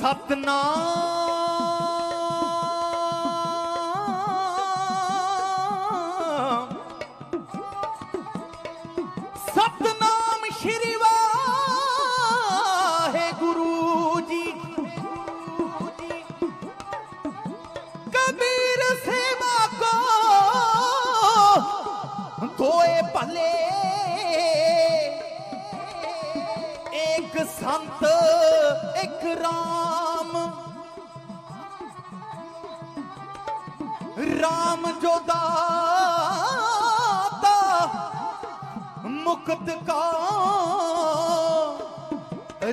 ਸਤਨਾਮ। ਸਤਨਾਮ ਸ਼੍ਰੀ ਵਾਹਿਗੁਰੂ ਜੀ। ਕਬੀਰ ਸੇਵਾ ਕੋ। ਦੋਏ ਭਲੇ ਸੰਤ ਇੱਕ ਰਾਮ। ਰਾਮ ਜੋ ਦਾਤਾ ਮੁਕਤ ਕਾ।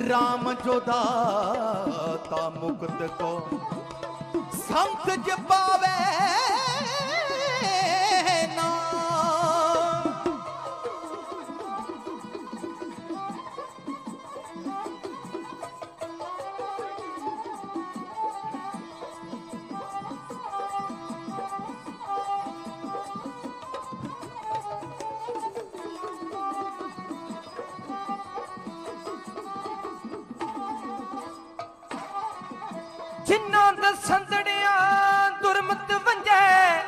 ਰਾਮ ਜੋ ਦਾਤਾ ਮੁਕਤ ਕੋ। ਸੰਤ ਜਪਾਵੇ ਜਿਨ੍ਹਾਂ ਦਾ ਸੰਦੜਿਆਂ ਦੁਰਮਤ ਵੰਜੈ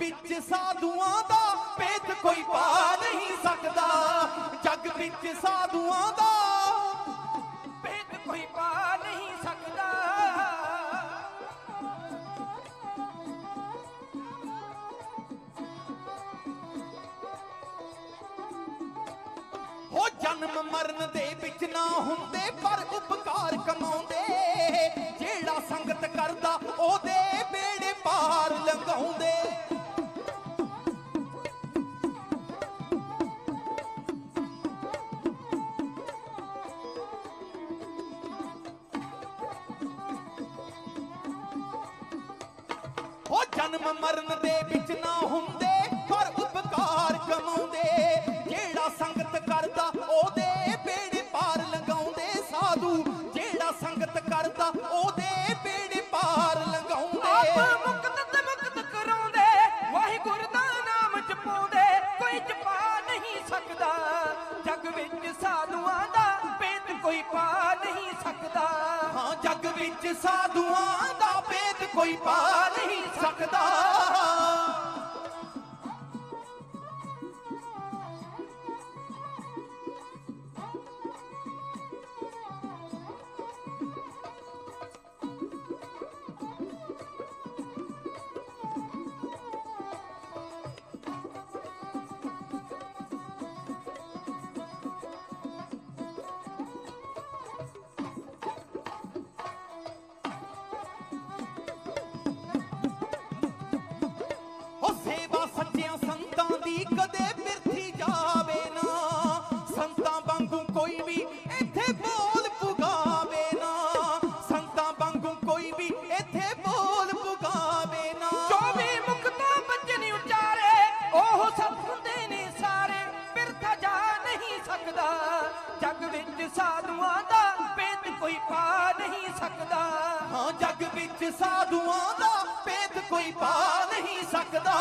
ਵਿੱਚ ਸਾਧੂਆਂ ਦਾ ਭੇਦ ਕੋਈ ਪਾ ਨਹੀਂ ਸਕਦਾ। ਜਗ ਵਿੱਚ ਸਾਧੂਆਂ ਦਾ ਭੇਦ ਕੋਈ ਪਾ ਨਹੀਂ ਸਕਦਾ। ਹੋ ਜਨਮ ਮਰਨ ਦੇ ਵਿੱਚ ਨਾ ਹੁੰਦੇ, ਪਰ ਉਪਕਾਰ ਕਮਾਉਂਦੇ ਜਨਮ ਮਰਨ ਦੇ ਵਿੱਚ ਨਾ ਹੁੰਦੇ ਪਰ ਉਪਕਾਰ ਕਮਾਉਂਦੇ। ਜਿਹੜਾ ਸੰਗਤ ਕਰਦਾ ਉਹਦੇ ਬੇੜੇ ਪਾਰ ਲੰਘਾਉਂਦੇ ਸਾਧੂ। ਜਿਹੜਾ ਸੰਗਤ ਕਰਦਾ ਉਹਦੇ ਬੇੜੇ ਪਾਰ ਲੰਘਾਉਂਦੇ। ਆਪ ਮੁਕਤ ਤੇ ਮੁਕਤ ਕਰਾਉਂਦੇ ਵਾਹਿਗੁਰੂ ਦਾ ਨਾਮ ਜਪਾਉਂਦੇ। ਕੋਈ ਜਪਾ ਨਹੀਂ ਸਕਦਾ ਜਗ ਵਿੱਚ ਸਾਧੂਆਂ ਦਾ ਭੇਦ ਕੋਈ ਪਾ ਨਹੀਂ ਸਕਦਾ। ਹਾਂ ਜੱਗ ਵਿੱਚ ਸਾਧੂਆਂ ਦਾ ਭੇਦ ਕੋਈ ਪਾ ਨਹੀਂ ਸਕਦਾ। ਕਦੇ ਬਿਰਥੀ ਜਾਵੇ ਨਾ ਸੰਤਾਂ ਵਾਂਗੂ ਕੋਈ ਵੀ ਇੱਥੇ ਬੋਲ ਪੁਗਾਵੇ ਨਾ ਸੰਤਾਂ ਵਾਂਗੂ ਕੋਈ ਵੀ ਇੱਥੇ ਬੋਲ ਪੁਗਾਵੇ ਨਾ। ਚੌਵੀ ਮੁਕਤੋਂ ਬਚਨ ਉਚਾਰੇ ਉਹ ਸਤ ਹੁੰਦੇ ਨੇ ਸਾਰੇ ਬਿਰਥਾ ਜਾ ਨਹੀਂ ਸਕਦਾ। ਜਗ ਵਿੱਚ ਸਾਧੂਆਂ ਦਾ ਭੇਦ ਕੋਈ ਪਾ ਨਹੀਂ ਸਕਦਾ। ਹਾਂ ਜੱਗ ਵਿੱਚ ਸਾਧੂਆਂ ਦਾ ਭੇਦ ਕੋਈ ਪਾ ਨਹੀਂ ਸਕਦਾ।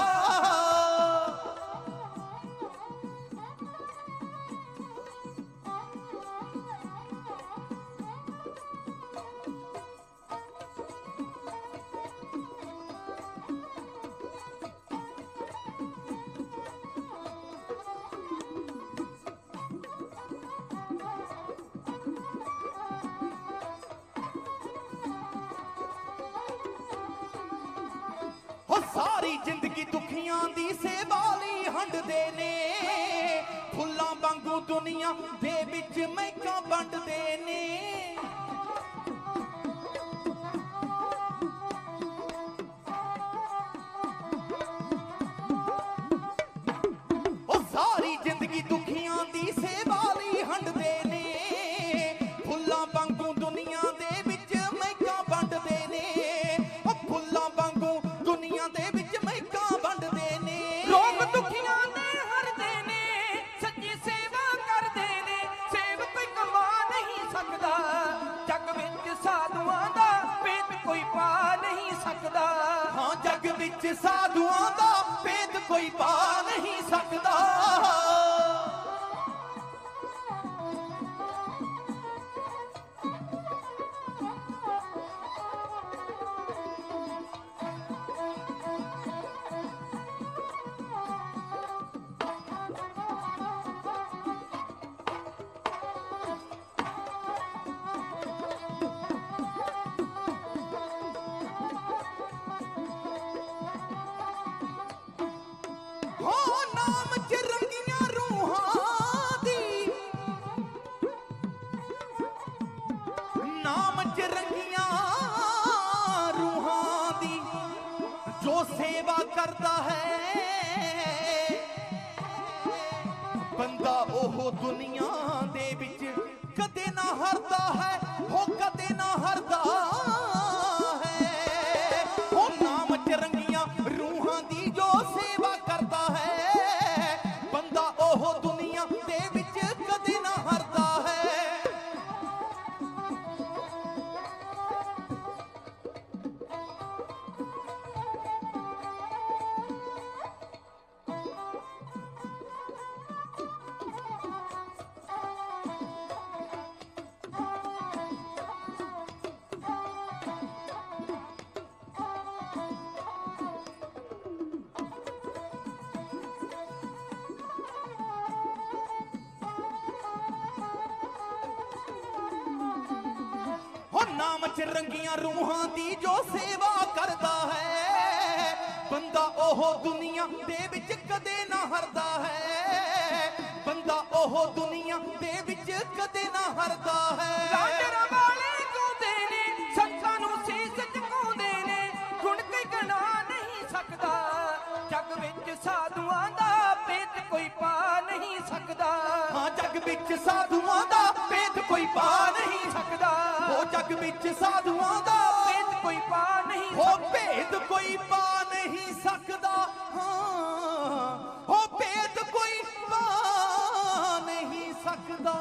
ਵਾਂਗੂ ਦੇ ਵਿੱਚ ਮਹਿਕਾਂ ਵੰਡਦੇ ਨੇ। ਨਹੀਂ ਕਦੇ ਨਾਮ ਚ ਰੰਗੀਆਂ ਰੂਹਾਂ ਦੀ ਜੋ ਸੇਵਾ ਕਰਦਾ ਹੈ। ਬੰਦਾ ਉਹ ਦੁਨੀਆ ਦੇ ਵਿੱਚ ਕਦੇ ਨਾ ਹਰਦਾ ਹੈ। ਬੰਦਾ ਉਹ ਦੁਨੀਆ ਦੇ ਵਿੱਚ ਕਦੇ ਨਾ ਹਰਦਾ ਹੈ। ਰਾਜਰਾ ਵਾਲੇ ਗਾਉਂਦੇ ਨੇ ਸੰਤਾਂ ਨੂੰ ਸੀਸ ਝੁਕਾਉਂਦੇ ਨੇ। ਗੁਣ ਕੋਈ ਗਣਾ ਨਹੀਂ ਸਕਦਾ। ਜੱਗ ਵਿੱਚ ਸਾਧੂਆਂ ਦਾ ਭੇਦ ਕੋਈ ਪਾ ਨਹੀਂ ਸਕਦਾ। ਹਾਂ ਜੱਗ ਵਿੱਚ ਸਾਧੂਆਂ ਦਾ ਭੇਦ ਕੋਈ ਪਾ ਨਹੀਂ ਸਕਦਾ। ਉਹ ਜੱਗ ਵਿੱਚ ਸਾਧੂਆਂ ਦਾ। ਭੇਦ ਕੋਈ ਪਾ ਨਹੀਂ ਹੋ ਭੇਦ ਕੋਈ ਪਾ ਨਹੀਂ ਸਕਦਾ। ਹਾਂ। ਹੋ ਭੇਦ ਕੋਈ ਪਾ ਨਹੀਂ ਸਕਦਾ।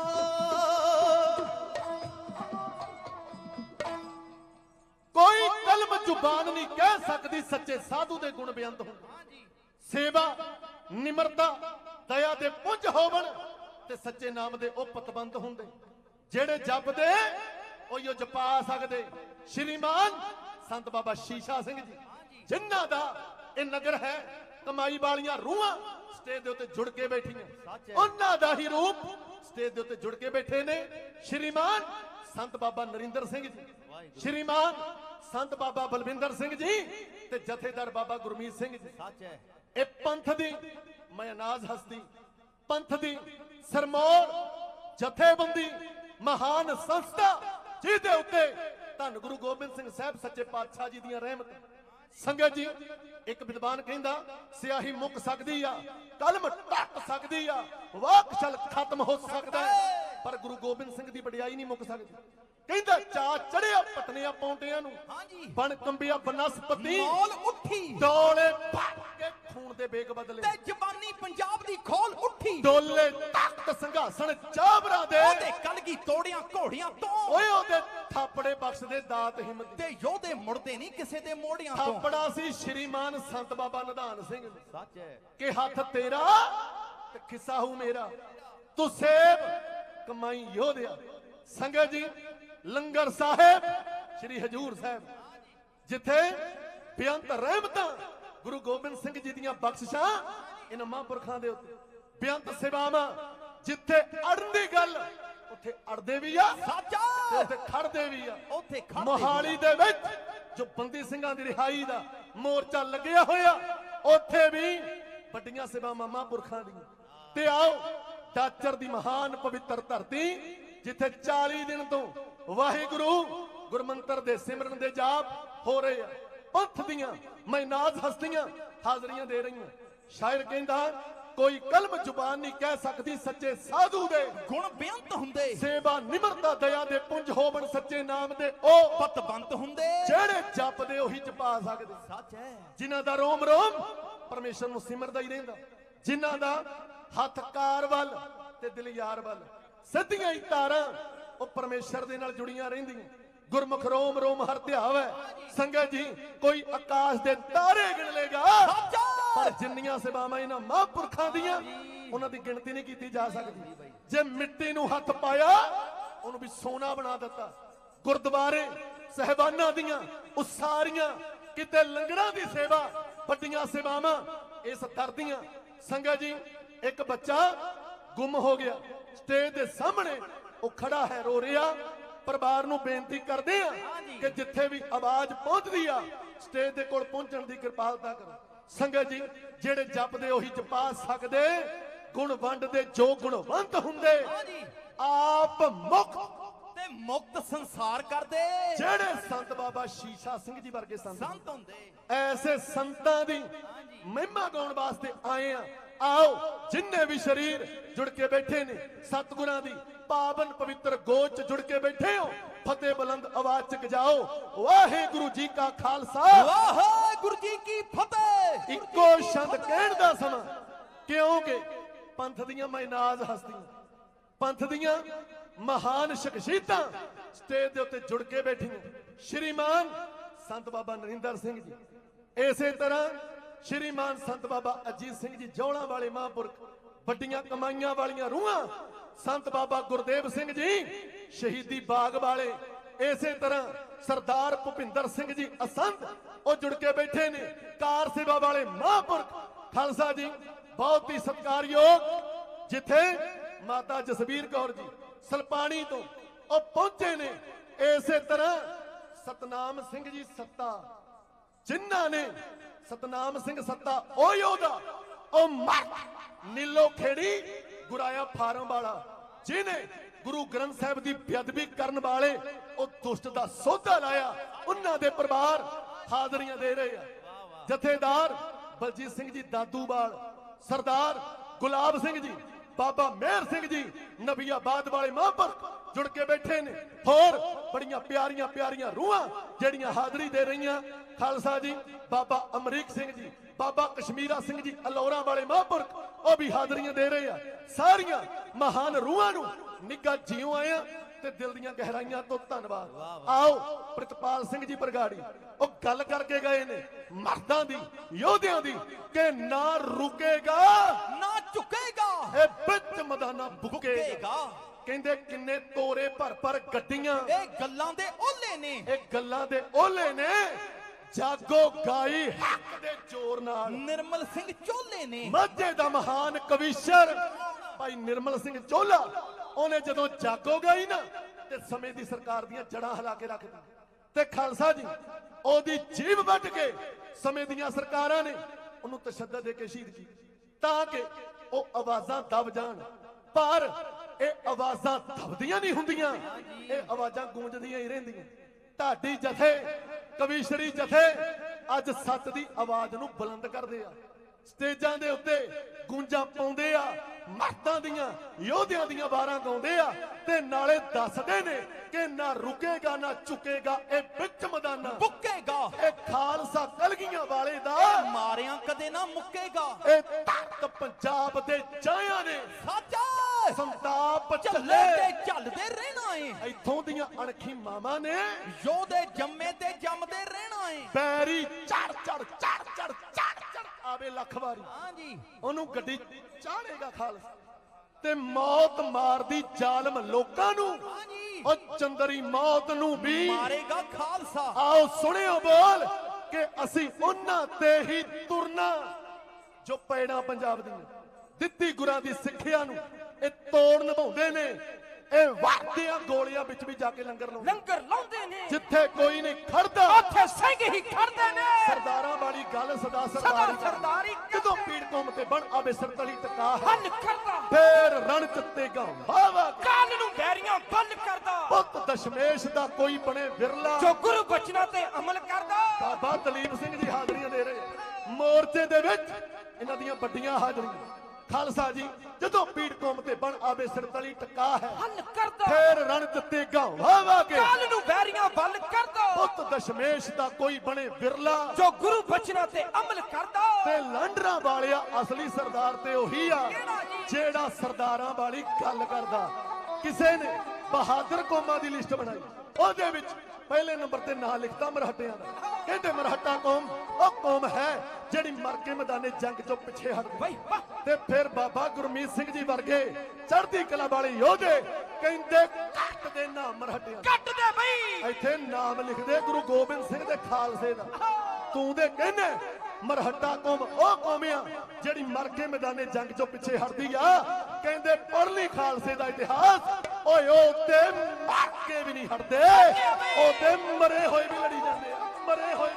ਕੋਈ ਕਲਮ ਜ਼ੁਬਾਨ ਨਹੀਂ ਕਹਿ ਸਕਦੀ ਸੱਚੇ ਸਾਧੂ ਦੇ ਗੁਣ ਬੇਅੰਤ ਹੋਣ। ਸੇਵਾ ਨਿਮਰਤਾ ਦਇਆ ਦੇ ਪੁੰਜ ਹੋਵਣ ਤੇ ਸੱਚੇ ਨਾਮ ਦੇ ਉਹ ਪਤਵੰਤ ਹੁੰਦੇ। ਜਿਹੜੇ ਜਪਦੇ ਉਹੀਓ ਜਪਾ ਸਕਦੇ। ਸ਼੍ਰੀਮਾਨ ਸੰਤ ਬਾਬਾ ਸ਼ੀਸ਼ਾ ਸਿੰਘ ਜੀ ਜਿਨ੍ਹਾਂ ਦਾ ਇਹ ਨਗਰ ਹੈ ਕਮਾਈ ਵਾਲੀਆਂ ਰੂਹਾਂ ਸਟੇਜ ਦੇ ਉੱਤੇ ਜੁੜ ਕੇ ਬੈਠੀਆਂ। ਉਹਨਾਂ ਦਾ ਹੀ ਰੂਪ ਸਟੇਜ ਦੇ ਉੱਤੇ ਜੁੜ ਕੇ ਬੈਠੇ ਨੇ। ਸ਼੍ਰੀਮਾਨ ਸੰਤ ਬਾਬਾ ਨਰਿੰਦਰ ਸਿੰਘ ਜੀ ਸ਼੍ਰੀਮਾਨ ਸੰਤ ਬਾਬਾ ਬਲਵਿੰਦਰ ਸਿੰਘ ਜੀ ਤੇ ਜਥੇਦਾਰ ਬਾਬਾ ਗੁਰਮੀਤ ਸਿੰਘ ਜੀ। ਸੱਚ ਹੈ। ਇਹ ਪੰਥ ਦੀ ਮੈਂ ਅਨਾਜ ਹਸਤੀ ਪੰਥ ਦੀ ਸਰਮੌਰ ਜਥੇਬੰਦੀ ਮਹਾਨ ਸੰਸਥਾ ਜਿਹਦੇ ਉੱਤੇ ਧੰਨ ਗੁਰੂ ਗੋਬਿੰਦ ਸਿੰਘ ਸਾਹਿਬ ਸੱਚੇ ਪਾਤਸ਼ਾਹ ਜੀ ਦੀਆਂ ਰਹਿਮਤਾਂ। ਸੰਗਤ ਜੀ ਇੱਕ ਵਿਦਵਾਨ ਕਹਿੰਦਾ ਸਿਆਹੀ ਮੁੱਕ ਸਕਦੀ ਆ ਕਲਮ ਟੱਟ ਸਕਦੀ ਆ ਵਾਕ ਛਲ ਖਤਮ ਹੋ ਸਕਦਾ ਪਰ ਗੁਰੂ ਗੋਬਿੰਦ ਸਿੰਘ ਦੀ ਵਡਿਆਈ ਨਹੀਂ ਮੁੱਕ ਸਕਦੀ। ਕਹਿੰਦਾ ਚਾ ਚੜਿਆ ਪਟਨਿਆ ਪੌਂਟਿਆਂ ਨੂੰ ਹਾਂਜੀ। ਬਣ ਕੰਬਿਆ ਬਨਸਪਤੀ ਮੌਲ ਉੱਠੀ। ਡੋਲੇ ਭੱਜ ਕੇ ਖੂਨ ਦੇ ਵੇਗ ਬਦਲੇ। ਤੇ ਜਵਾਨੀ ਪੰਜਾਬ ਦੀ ਖੋਲ ਉੱਠੀ। ਡੋਲੇ ਤਖਤ ਸੰਘਾਸਣ ਚਾਬਰਾ ਦੇ। ਉਹਦੇ ਕਲਗੀ ਤੋੜੀਆਂ ਘੋੜੀਆਂ ਤੋਂ। ਓਏ ਉਹਦੇ ਥਾਪੜੇ ਬਖਸ਼ਦੇ ਦਾਤ ਹਿੰਮਤ। ਤੇ ਯੋਧੇ ਮੁੜਦੇ ਨਹੀਂ ਕਿਸੇ ਦੇ ਮੋੜਿਆਂ ਤੋਂ। ਥਾਪੜਾ ਸੀ ਸ਼੍ਰੀਮਾਨ ਸੰਤ ਬਾਬਾ ਨਿਧਾਨ ਸਿੰਘ। ਸੱਚ ਹੈ। ਕਿ ਹੱਥ ਤੇਰਾ ਤੇ ਖਿੱਸਾ ਹੂ ਮੇਰਾ। ਤੂੰ ਸੇਬ ਕਮਾਈ ਯੋਧਿਆ। ਸੰਗਤ ਜੀ ਲੰਗਰ ਸਾਹਿਬ ਸ੍ਰੀ ਹਜੂਰ ਸਾਹਿਬ। ਜਿੱਥੇ ਬੇਅੰਤ ਰਹਿਮਤਾਂ ਗੁਰੂ ਗੋਬਿੰਦ ਸਿੰਘ ਜੀ ਦੀਆਂ ਬਖਸ਼ਿਸ਼ਾਂ ਇਹਨਾਂ ਮਹਾਂਪੁਰਖਾਂ ਦੇ ਉੱਤੇ। ਬੇਅੰਤ ਸੇਵਾਵਾਂ ਜਿੱਥੇ ਅੜਨ ਦੀ ਗੱਲ ਉੱਥੇ ਅੜਦੇ ਵੀ ਆ ਸਾਚਾ! ਉੱਥੇ ਖੜਦੇ ਵੀ ਆ। ਉੱਥੇ ਖੜਦੇ ਮੋਹਾਲੀ ਦੇ ਵਿੱਚ ਜੋ ਬੰਦੀ ਸਿੰਘਾਂ ਦੀ ਰਿਹਾਈ ਦਾ ਮੋਰਚਾ ਲੱਗਿਆ ਹੋਇਆ ਉੱਥੇ ਵੀ ਵੱਡੀਆਂ ਸੇਵਾਵਾਂ ਮਹਾਂਪੁਰਖਾਂ ਦੀਆਂ। ਤੇ ਆਓ ਡਾਚਰ ਦੀ ਮਹਾਨ ਪਵਿੱਤਰ ਧਰਤੀ ਜਿੱਥੇ 40 ਦਿਨ ਤੋਂ ਵਾਹਿਗੁਰੂ ਗੁਰਮੰਤਰ ਦੇ ਸਿਮਰਨ ਦੇ ਜਾਪ ਹੋ ਰਹੇ ਆ। ਪੰਥ ਦੀਆਂ ਮੈਨਾਜ਼ ਹਸਤੀਆਂ ਹਾਜ਼ਰੀਆਂ ਦੇ ਰਹੀਆਂ। ਸ਼ਾਇਰ ਕਹਿੰਦਾ ਕੋਈ ਕਲਮ ਜ਼ੁਬਾਨ ਨਹੀਂ ਕਹਿ ਸਕਦੀ ਸੱਚੇ ਸਾਧੂ ਦੇ। ਗੁਣ ਬੇਅੰਤ ਹੁੰਦੇ। ਸੇਵਾ ਨਿਮਰਤਾ ਦਇਆ ਦੇ ਪੁੰਜ ਹੋਵਣ ਸੱਚੇ ਨਾਮ ਦੇ। ਉਹ ਪਤਵੰਤ ਹੁੰਦੇ। ਜਿਹੜੇ ਜਪਦੇ ਉਹੀ ਚ ਪਾ ਸਕਦੇ। ਸੱਚ ਹੈ। ਜਿਨ੍ਹਾਂ ਦਾ ਰੋਮ ਰੋਮ ਪਰਮੇਸ਼ਰ ਨੂੰ ਸਿਮਰਦਾ ਹੀ ਰਹਿੰਦਾ। ਜਿਨ੍ਹਾਂ ਦਾ ਹੱਥ ਕਾਰ ਵੱਲ ਤੇ ਦਿਲ ਯਾਰ ਵੱਲ ਸਿੱਧੀਆਂ ਹੀ ਤਾਰਾਂ ਉਹ ਪਰਮੇਸ਼ਰ ਦੇ ਨਾਲ ਜੁੜੀਆਂ ਰਹਿੰਦੀਆਂ। ਗੁਰਮੁਖ ਰੋਮ ਰੋਮ ਹਰ ਧਿਆਵ। ਸੰਗਤ ਜੀ ਕੋਈ ਆਕਾਸ਼ ਦੇ ਤਾਰੇ ਗਿਣ ਲੇਗਾ ਪਰ ਜਿੰਨੀਆਂ ਸੇਵਾਵਾਂ ਇਹਨਾਂ ਮਹਾਂਪੁਰਖਾਂ ਦੀਆਂ ਉਹਨਾਂ ਦੀ ਗਿਣਤੀ ਨਹੀਂ ਕੀਤੀ ਜਾ ਸਕਦੀ। ਜੇ ਮਿੱਟੀ ਨੂੰ ਹੱਥ ਪਾਇਆ ਉਹਨੂੰ ਵੀ ਸੋਨਾ ਬਣਾ ਦਿੱਤਾ। ਗੁਰਦੁਆਰੇ ਸਹਿਬਾਨਾਂ ਦੀਆਂ ਉਸਾਰੀਆਂ ਕਿਤੇ ਲੰਗਰਾਂ ਦੀ ਸੇਵਾ ਵੱਡੀਆਂ ਸੇਵਾਵਾਂ ਇਸ ਦਰ ਦੀਆਂ। ਸੰਗਤ ਜੀ ਇੱਕ ਬੱਚਾ ਗੁੰਮ ਹੋ ਗਿਆ। ਸਟੇਜ ਦੇ ਸਾਹਮਣੇ ਉਹ ਖੜਾ ਹੈ ਰੋ ਰਿਹਾ। ਪਰਿਵਾਰ ਨੂੰ ਬੇਨਤੀ ਕਰਦੇ ਆ ਕਿ ਜਿੱਥੇ ਵੀ ਆਵਾਜ਼ ਪਹੁੰਚਦੀ ਆ ਸਟੇਜ ਦੇ ਕੋਲ ਪਹੁੰਚਣ ਦੀ ਕਿਰਪਾਲਤਾ ਕਰੋ। ਸੰਗਤ ਜੀ ਜਿਹੜੇ ਜਪਦੇ ਉਹੀ ਜਪਾ ਸਕਦੇ ਗੁਣ ਵੰਡਦੇ ਜੋ ਗੁਣਵੰਤ ਹੁੰਦੇ ਆਪ ਮੁਕਤ। ਤੇ ਮੁਕਤ ਸੰਸਾਰ ਕਰਦੇ। ਜਿਹੜੇ ਸੰਤ ਬਾਬਾ ਸ਼ੀਸ਼ਾ ਸਿੰਘ ਜੀ ਵਰਗੇ ਸੰਤ ਸੰਤ ਹੁੰਦੇ। ਐਸੇ ਸੰਤਾਂ ਦੀ ਮਹਿਮਾ ਗਾਉਣ ਵਾਸਤੇ ਆਏ ਆ। ਆਓ ਜਿੰਨੇ ਵੀ ਸ਼ਰੀਰ ਜੁੜ ਕੇ ਬੈਠੇ ਨੇ ਸਤਿਗੁਰਾਂ ਦੀ ਪਾਵਨ ਪਵਿੱਤਰ ਗੋਚ ਚ ਜੁੜ ਕੇ ਬੈਠੇ ਹੋ। ਫਤਿਹ ਬੁਲੰਦ ਆਵਾਜ਼ ਚ ਗਜਾਓ। ਵਾਹਿਗੁਰੂ ਜੀ ਕਾ ਖਾਲਸਾ। ਵਾਹਿਗੁਰੂ ਜੀ ਕੀ ਫਤਿਹ। ਇੱਕੋ ਸ਼ਬਦ ਕਹਿਣ ਦਾ ਸਮਾਂ। ਕਿਉਂਕਿ ਪੰਥ ਦੀਆਂ ਮੈਨਾਜ਼ ਹਸਤੀਆਂ ਪੰਥ ਦੀਆਂ ਮਹਾਨ ਸ਼ਖਸੀਅਤਾਂ ਸਟੇਜ ਦੇ ਉੱਤੇ ਜੁੜ ਕੇ ਬੈਠੀਆਂ। ਸ਼੍ਰੀਮਾਨ ਸੰਤ ਬਾਬਾ ਨਰਿੰਦਰ ਸਿੰਘ ਜੀ। ਇਸੇ ਤਰ੍ਹਾਂ ਸ਼੍ਰੀਮਾਨ ਸੰਤ ਬਾਬਾ ਅਜੀਤ ਸਿੰਘ ਜੀ ਜੌਲਾਂ ਵਾਲੇ ਮਹਾਂਪੁਰਖ ਵੱਡੀਆਂ ਕਮਾਈਆਂ ਵਾਲੀਆਂ ਰੂਹਾਂ ਸੰਤ ਬਾਬਾ ਗੁਰਦੇਵ ਸਿੰਘ ਜੀ ਸ਼ਹੀਦੀ ਬਾਗ ਵਾਲੇ, ਇਸੇ ਤਰ੍ਹਾਂ ਸਰਦਾਰ ਭੁਪਿੰਦਰ ਸਿੰਘ ਜੀ ਅਸੰਤ ਉਹ ਜੁੜ ਕੇ ਬੈਠੇ ਨੇ, ਕਾਰ ਸੇਵਾ ਵਾਲੇ ਮਹਾਂਪੁਰਖ। ਖਾਲਸਾ ਜੀ, ਬਹੁਤ ਹੀ ਸਤਿਕਾਰਯੋਗ, ਜਿੱਥੇ ਮਾਤਾ ਜਸਵੀਰ ਕੌਰ ਜੀ ਸਲਪਾਣੀ ਤੋਂ ਉਹ ਪਹੁੰਚੇ ਨੇ, ਇਸੇ ਤਰ੍ਹਾਂ ਸਤਨਾਮ ਸਿੰਘ ਜੀ ਸੱਤਾ, ਜਿਨ੍ਹਾਂ ਨੇ ਸਤਨਾਮ ਸਿੰਘ ਸੱਤਾ ਉਹ ਯੋਧਾ ਉਹ ਮਰਦ ਨੀਲੋ ਖੇੜੀ ਗੁਰਾਇਆ ਫਾਰਮ ਵਾਲਾ, ਜਿਹਨੇ ਗੁਰੂ ਗ੍ਰੰਥ ਸਾਹਿਬ ਦੀ ਬੇਅਦਬੀ ਕਰਨ ਵਾਲੇ ਉਹ ਦੁਸ਼ਟ ਦਾ ਸੌਦਾ ਲਾਇਆ, ਉਹਨਾਂ ਦੇ ਪਰਿਵਾਰ ਹਾਜ਼ਰੀਆਂ ਦੇ ਰਹੇ ਆ। ਜਥੇਦਾਰ ਬਲਜੀਤ ਸਿੰਘ ਜੀ ਦਾਦੂਵਾਲ, ਸਰਦਾਰ ਗੁਲਾਬ ਸਿੰਘ ਜੀ, ਬਾਬਾ ਮਿਹਰ ਸਿੰਘ ਜੀ ਨਬੀਆਬਾਦ ਵਾਲੇ ਮਹਾਂਪੁਰਖ ਜੁੜ ਕੇ ਬੈਠੇ ਨੇ। ਹੋਰ ਬੜੀਆਂ ਪਿਆਰੀਆਂ ਪਿਆਰੀਆਂ ਰੂਹਾਂ ਜਿਹੜੀਆਂ ਹਾਜ਼ਰੀ ਦੇ ਰਹੀਆਂ। ਖਾਲਸਾ ਜੀ, ਬਾਬਾ ਅਮਰੀਕ ਸਿੰਘ ਜੀ, ਬਾਬਾ ਕਸ਼ਮੀਰਾ ਸਿੰਘ ਜੀ, ਅਲੋਰਾ ਵਾਲੇ ਮਹਾਂਪੁਰਖ ਉਹ ਵੀ ਹਾਜ਼ਰੀਆਂ ਦੇ ਰਹੇ ਆ। ਸਾਰੀਆਂ ਮਹਾਨ ਰੂਹਾਂ ਨੂੰ ਨਿੱਘਾ ਜਿਉ ਆਇਆ ਤੇ ਦਿਲ ਦੀਆਂ ਗਹਿਰਾਈਆਂ ਤੋਂ ਧੰਨਵਾਦ। ਆਓ ਪ੍ਰਿਤਪਾਲ ਸਿੰਘ ਜੀ ਬਰਗਾੜੀ ਉਹ ਗੱਲ ਕਰਕੇ ਗਏ ਨੇ ਮਰਦਾਂ ਦੀ ਯੋਧਿਆਂ ਦੀ ਕਿ ਨਾ ਰੁਕੇਗਾ। ਨਾ ਝੁਕੇਗਾ। ਇਹ ਵਿੱਚ ਮਦਾਨਾ ਬੁੱਕੇਗਾ ਕਹਿੰਦੇ ਕਿੰਨੇ ਤੋਰੇ ਭਰ ਭਰ ਗੱਡੀਆਂ। ਇਹ ਗੱਲਾਂ ਦੇ ਓਲੇ ਨੇ। ਇਹ ਗੱਲਾਂ ਦੇ ਓਲੇ ਨੇ। ਜਾਗੋ ਗਾਈ ਹੱਕ ਦੇ ਜ਼ੋਰ ਨਾਲ। ਨਿਰਮਲ ਸਿੰਘ ਚੋਲੇ ਨੇ। ਮਾਝੇ ਦਾ ਮਹਾਨ ਕਵੀਸ਼ਰ। ਭਾਈ ਨਿਰਮਲ ਸਿੰਘ ਚੋਲਾ ਉਹਨੇ ਜਦੋਂ ਜਾਗੋ ਗਾਈ ਨਾ ਤੇ ਸਮੇਂ ਦੀ ਸਰਕਾਰ ਦੀਆਂ ਜੜਾਂ ਹਿਲਾ ਕੇ ਰੱਖ ਦਿੱਤੀ ਤੇ ਖਾਲਸਾ ਜੀ ਉਹਦੀ ਜੀਭ ਵੱਢ ਕੇ ਸਮੇਂ ਦੀਆਂ ਸਰਕਾਰਾਂ ਨੇ ਉਹਨੂੰ ਤਸ਼ੱਦਦ ਦੇ ਕੇ ਸ਼ਹੀਦ ਕੀਤਾ। ਤਾਂ ਕਿ ਉਹ ਆਵਾਜ਼ਾਂ ਦਬ ਜਾਣ। ਪਰ ਇਹ ਆਵਾਜ਼ਾਂ ਦਬਦੀਆਂ ਨਹੀਂ ਹੁੰਦੀਆਂ। ਇਹ ਆਵਾਜ਼ਾਂ ਗੂੰਜਦੀਆਂ ਹੀ ਰਹਿੰਦੀਆਂ। ਢਾਡੀ ਜਥੇ ਕਵੀਸ਼ਰੀ ਜਥੇ ਅੱਜ ਸੱਚ ਦੀ ਆਵਾਜ਼ ਨੂੰ ਬੁਲੰਦ ਕਰਦੇ ਆ। ਸਟੇਜਾਂ ਦੇ ਉੱਤੇ ਗੂੰਜਾਂ ਪਾਉਂਦੇ ਆ ਮਰਦਾਂ ਦੀਆਂ ਯੋਧਿਆਂ ਦੀਆਂ ਵਾਰਾਂ ਗਾਉਂਦੇ ਆ ਤੇ ਨਾਲੇ ਦੱਸਦੇ ਨੇ ਕਿ ਨਾ ਰੁਕੇਗਾ ਨਾ ਝੁਕੇਗਾ ਇਹ ਵਿੱਚ ਮੈਦਾਨਾਂ। ਬੁੱਕੇਗਾ ਇਹ ਖਾਲਸਾ ਕਲਗੀਆਂ ਵਾਲੇ ਦਾ। ਮਾਰਿਆਂ ਕਦੇ ਨਾ ਮੁੱਕੇਗਾ। ਇਹ ਧਰਤ ਪੰਜਾਬ ਦੇ ਜਾਇਆਂ ਨੇ। ਸਾਚਾ ਸੰਤਾਪ ਚੱਲੇ। ਤੇ ਚੱਲਦੇ ਰਹਿਣਾ ਏ। ਇੱਥੋਂ ਅਣਖੀ ਮਾਵਾਂ ਨੇ। ਯੋਧੇ ਜੰਮੇ ਤੇ ਜੰਮਦੇ ਰਹਿਣਾ ਏ। ਪੈਰੀ ਚੜ ਚੜ ਚੜ ਚੜ ਚੜ ਚੜ ਆਵੇ ਲੱਖ ਵਾਰੀ। ਹਾਂਜੀ ਉਹਨੂੰ ਗੱਡੀ ਚਾੜੇਗਾ ਖਾਲਸ। ਤੇ ਮੌਤ ਮਾਰਦੀ ਜ਼ਾਲਮ ਲੋਕਾਂ ਨੂੰ। ਉਹ ਚੰਦਰੀ ਮੌਤ ਨੂੰ ਵੀ ਮਾਰੇਗਾ ਖਾਲਸਾ। ਆਓ ਸੁਣਿਓ ਬੋਲ ਕਿ ਅਸੀਂ ਉਹਨਾਂ ਤੇ ਹੀ ਤੁਰਨਾ। ਜੋ ਪੈੜਾਂ ਪੰਜਾਬ ਦੀਆਂ ਦਿੱਤੀ ਗੁਰਾਂ ਦੀ ਸਿੱਖਿਆ ਨੂੰ ਇਹ ਤੋੜ ਨਿਭਾਉਂਦੇ ਨੇ। ਇਹ ਵਾਰਦਿਆਂ ਗੋਲੀਆਂ ਵਿੱਚ ਵੀ ਜਾ ਕੇ ਲੰਗਰ ਲਾਉਂਦੇ। ਲੰਗਰ ਲਾਉਂਦੇ ਨੇ। ਜਿੱਥੇ ਕੋਈ ਨਹੀਂ ਖੜਦਾ। ਉੱਥੇ ਸਿੰਘ ਹੀ ਖੜਦੇ ਨੇ। ਸਰਦਾਰਾਂ ਵਾਲੀ ਗੱਲ ਸਦਾ ਸਦਾ ਸਰਦਾਰੀ ਸਰਦਾਰੀ ਜਦੋਂ ਪੀੜ ਕੌਮ ਤੇ ਬਣ ਆਵੇ ਸਰਤਲੀ ਹੈ ਹੱਲ ਕਰਦਾ। ਫੇਰ ਰਣ ਚੱਤੇਗਾ ਵਾਵਾ ਕਾਲ ਨੂੰ ਬੈਰੀਆਂ ਬੱਲ ਕਰਦਾ। ਪੁੱਤ ਦਸ਼ਮੇਸ਼ ਦਾ ਕੋਈ ਬਣੇ ਵਿਰਲਾ। ਜੋ ਗੁਰੂ ਬਚਨਾਂ ਤੇ ਅਮਲ ਕਰਦਾ। ਬਾਬਾ ਦਲੀਪ ਸਿੰਘ ਜੀ ਹਾਜ਼ਰੀਆਂ ਦੇ ਰਹੇ। ਮੋਰਚੇ ਦੇ ਵਿੱਚ ਇਹਨਾਂ ਦੀਆਂ ਵੱਡੀਆਂ ਹਾਜ਼ਰੀਆਂ। ਖਾਲਸਾ ਜੀ ਜਦੋਂ ਪੀੜ ਕੌਮ ਤੇ ਬਣ ਆਵੇ ਸਰਤਲੀ ਟਕਾ ਹੈ ਹੱਲ ਫੇਰ ਰਣ ਚੱਤੇਗਾ ਵਾਵਾ ਕੇ। ਕਾਲ ਨੂੰ ਬੈਰੀਆਂ ਬੱਲ ਕਰਦਾ ਪੁੱਤ ਦਸ਼ਮੇਸ਼ ਦਾ ਕੋਈ ਬਣੇ ਵਿਰਲਾ। ਜੋ ਗੁਰੂ ਬਚਨਾਂ ਤੇ ਅਮਲ ਕਰਦਾ ਤੇ ਲਾਂਡਰਾਂ ਵਾਲਿਆ ਅਸਲੀ ਸਰਦਾਰ ਤੇ ਉਹੀ ਆ? ਜਿਹੜਾ ਸਰਦਾਰਾਂ ਵਾਲੀ ਗੱਲ ਕਰਦਾ। ਕਿਸੇ ਨੇ ਬਹਾਦਰ ਕੌਮਾਂ ਦੀ ਲਿਸਟ ਬਣਾਈ। ਉਹਦੇ ਵਿੱਚ ਪਹਿਲੇ ਨੰਬਰ ਤੇ ਨਾਂ ਲਿਖਤਾ ਮਰਹਟਿਆਂ ਦਾ। ਕਹਿੰਦੇ ਮਰਹਟਾ ਕੌਮ ਉਹ ਕੌਮ ਹੈ ਜਿਹੜੀ ਮਰ ਕੇ ਮੈਦਾਨੇ ਜੰਗ ਚੋਂ ਪਿੱਛੇ ਹਟ ਗਈ। ਬਈ ਵਾਹ ਤੇ ਫਿਰ ਬਾਬਾ ਗੁਰਮੀਤ ਸਿੰਘ ਜੀ ਵਰਗੇ ਚੜ੍ਹਦੀ ਕਲਾ ਵਾਲੇ ਯੋਧੇ ਕਹਿੰਦੇ ਕੱਟ ਦੇ ਨਾ। ਮਰਹਟਿਆਂ। ਕੱਟ ਦੇ ਬਈ। ਇੱਥੇ ਨਾਮ ਲਿਖਦੇ ਗੁਰੂ ਗੋਬਿੰਦ ਸਿੰਘ ਦੇ ਖਾਲਸੇ ਦਾ। ਤੂੰ ਦੇ ਕਹਿੰਦੇ ਮਰਹੱਟਾ ਕੌਮ ਉਹ ਕੌਮ ਆ ਜਿਹੜੀ ਮਰ ਕੇ ਮੈਦਾਨੇ ਜੰਗ ਚੋਂ ਪਿੱਛੇ ਹਟਦੀ ਆ ਕਹਿੰਦੇ ਪੜ੍ਹ ਲਈ ਖਾਲਸੇ ਦਾ ਇਤਿਹਾਸ ਓਏ ਉਹ ਤੇ ਮਰ ਕੇ ਵੀ ਨਹੀਂ ਹਟਦੇ। ਉਹ ਤੇ ਮਰੇ ਹੋਏ ਵੀ ਲੜੀ ਜਾਂਦੇ ਆ ਮਰੇ ਹੋਏ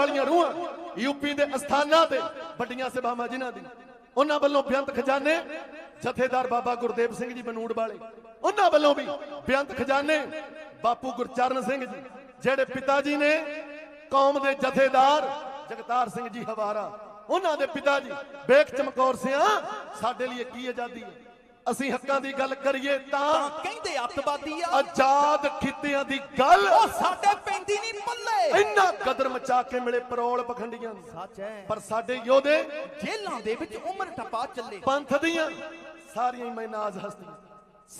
ਵਾਲੀਆਂ ਰੂਹਾਂ ਯੂਪੀ ਦੇ ਅਸਥਾਨਾਂ ਤੇ ਵੱਡੀਆਂ ਸਭਾਵਾਂ ਜਿਨ੍ਹਾਂ ਦੀ। ਉਹਨਾਂ ਵੱਲੋਂ ਬੇਅੰਤ ਖਜ਼ਾਨੇ ਜਥੇਦਾਰ ਬਾਬਾ ਗੁਰਦੇਵ ਸਿੰਘ ਜੀ ਬਨੂੜ ਵਾਲੇ। ਉਹਨਾਂ ਵੱਲੋਂ ਵੀ ਬੇਅੰਤ ਖਜ਼ਾਨੇ ਬਾਪੂ ਗੁਰਚਰਨ ਸਿੰਘ ਜੀ ਜਿਹੜੇ ਪਿਤਾ ਜੀ ਨੇ ਕੌਮ ਦੇ ਜਥੇਦਾਰ ਜਗਤਾਰ ਸਿੰਘ ਜੀ ਹਵਾਰਾ। ਉਹਨਾਂ ਦੇ ਪਿਤਾ ਜੀ ਬੇਕ ਚਮਕੌਰ ਸਿਆਂ ਸਾਡੇ ਲਈ ਕੀ ਆਜ਼ਾਦੀ ਹੈ? ਅਸੀਂ ਹੱਕਾਂ ਦੀ ਗੱਲ ਕਰੀਏ ਤਾਂ ਤਾਂ ਕਹਿੰਦੇ ਅੱਤਵਾਦੀ ਆ। ਆਜ਼ਾਦ ਖਿੱਤਿਆਂ ਦੀ ਗੱਲ ਉਹ ਸਾਡੇ ਪੈਂਦੀ ਨਹੀਂ ਪੱਲੇ ਇੰਨਾ ਕਦਰ ਮਚਾ ਕੇ ਮਿਲੇ ਪਰੋਲ ਪਖੰਡੀਆਂ ਨੂੰ। ਸੱਚ ਹੈ। ਪਰ ਸਾਡੇ ਯੋਧੇ ਜੇਲਾਂ ਦੇ ਵਿੱਚ ਉਮਰ ਟਪਾ ਚੱਲੇ। ਪੰਥ ਦੀਆਂ ਸਾਰੀਆਂ ਹੀ ਮੈਂ ਨਾਜ਼ ਹਸਤੀਆਂ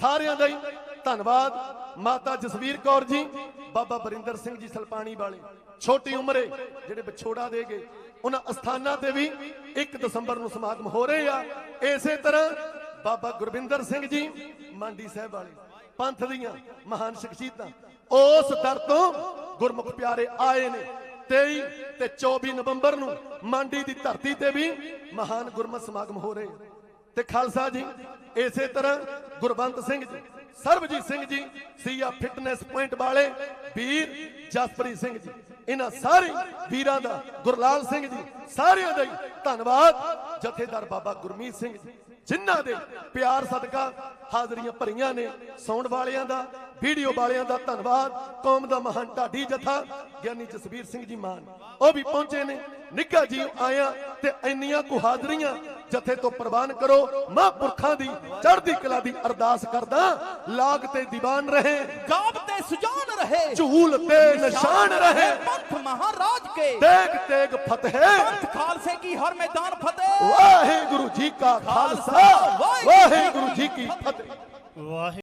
ਸਾਰਿਆਂ ਦਾ ਹੀ ਧੰਨਵਾਦ। ਮਾਤਾ ਜਸਵੀਰ ਕੌਰ ਜੀ ਬਾਬਾ ਬਰਿੰਦਰ ਸਿੰਘ ਜੀ ਸਲਪਾਣੀ ਵਾਲੇ। ਛੋਟੀ ਉਮਰੇ ਜਿਹੜੇ ਵਿਛੋੜਾ ਦੇ ਗਏ। ਉਹਨਾਂ ਅਸਥਾਨਾਂ ਤੇ ਵੀ 1 ਦਸੰਬਰ ਨੂੰ ਸਮਾਗਮ ਹੋ ਰਹੇ ਆ। ਇਸੇ ਤਰ੍ਹਾਂ ਬਾਬਾ ਗੁਰਵਿੰਦਰ ਸਿੰਘ ਜੀ ਮੰਡੀ ਸਾਹਿਬ ਵਾਲੇ। ਪੰਥ ਦੀਆਂ ਮਹਾਨ ਸ਼ਖਸੀਅਤਾਂ। ਉਸ ਦਰ ਤੋਂ ਗੁਰਮੁਖ ਪਿਆਰੇ ਆਏ ਨੇ। 23 ਤੇ 24 ਨਵੰਬਰ ਨੂੰ ਮੰਡੀ ਦੀ ਧਰਤੀ ਤੇ ਵੀ ਮਹਾਨ ਗੁਰਮਤ ਸਮਾਗਮ ਹੋ ਰਹੇ ਤੇ ਖਾਲਸਾ ਜੀ, ਇਸੇ ਤਰ੍ਹਾਂ ਗੁਰਬੰਤ ਸਿੰਘ ਜੀ, ਸਰਬਜੀਤ ਸਿੰਘ ਜੀ, ਸੀਆ ਫਿਟਨੈਸ ਪੁਆਇੰਟ ਵਾਲੇ ਵੀਰ ਜਸਪ੍ਰੀਤ ਸਿੰਘ ਜੀ, ਇਹਨਾਂ ਸਾਰੇ ਵੀਰਾਂ ਦਾ ਗੁਰਲਾਲ ਸਿੰਘ ਜੀ, ਸਾਰਿਆਂ ਦਾ ਧੰਨਵਾਦ। ਜਥੇਦਾਰ ਬਾਬਾ ਗੁਰਮੀਤ ਸਿੰਘ ਜੀ। ਜਿਨ੍ਹਾਂ ਦੇ ਪਿਆਰ ਸਦਕਾ ਹਾਜ਼ਰੀਆਂ ਭਰੀਆਂ ਨੇ, ਸੌਣ ਵਾਲਿਆਂ ਦਾ, ਵੀਡੀਓ ਵਾਲਿਆਂ ਦਾ ਧੰਨਵਾਦ। ਕੌਮ ਦਾ ਮਹਾਨ ਢਾਡੀ ਜਥਾ ਗਿਆਨੀ ਜਸਵੀਰ ਸਿੰਘ ਜੀ ਮਾਨ। ਉਹ ਵੀ ਪਹੁੰਚੇ ਨੇ। ਨਿੱਘਾ ਜੀ ਆਇਆ ਤੇ ਇੰਨੀਆਂ ਕੁ ਹਾਜ਼ਰੀਆਂ ਜਥੇ ਤੋਂ ਪ੍ਰਵਾਨ ਕਰੋ ਮਹਾਂਪੁਰਖਾਂ ਦੀ ਚੜ੍ਹਦੀ ਕਲਾ ਦੀ ਅਰਦਾਸ ਕਰਦਾ ਲਾਗ ਤੇ ਦੀਵਾਨ ਰਹੇ ਗਾਬ ਤੇ ਸੁਜਾਨ ਰਹੇ ਝੂਲ ਤੇ ਨਿਸ਼ਾਨ ਰਹੇ ਪੰਥ ਮਹਾਰਾਜ ਕੇ। ਤੇਗ ਤੇਗ ਫਤਿਹ। ਪੰਥ ਖਾਲਸੇ ਕੀ ਹਰ ਮੈਦਾਨ ਫਤਿਹ। ਵਾਹਿਗੁਰੂ ਜੀ ਕਾ ਖਾਲਸਾ ਵਾਹਿਗੁਰੂ ਜੀ ਕੀ ਫਤਿਹ। ਵਾਹਿ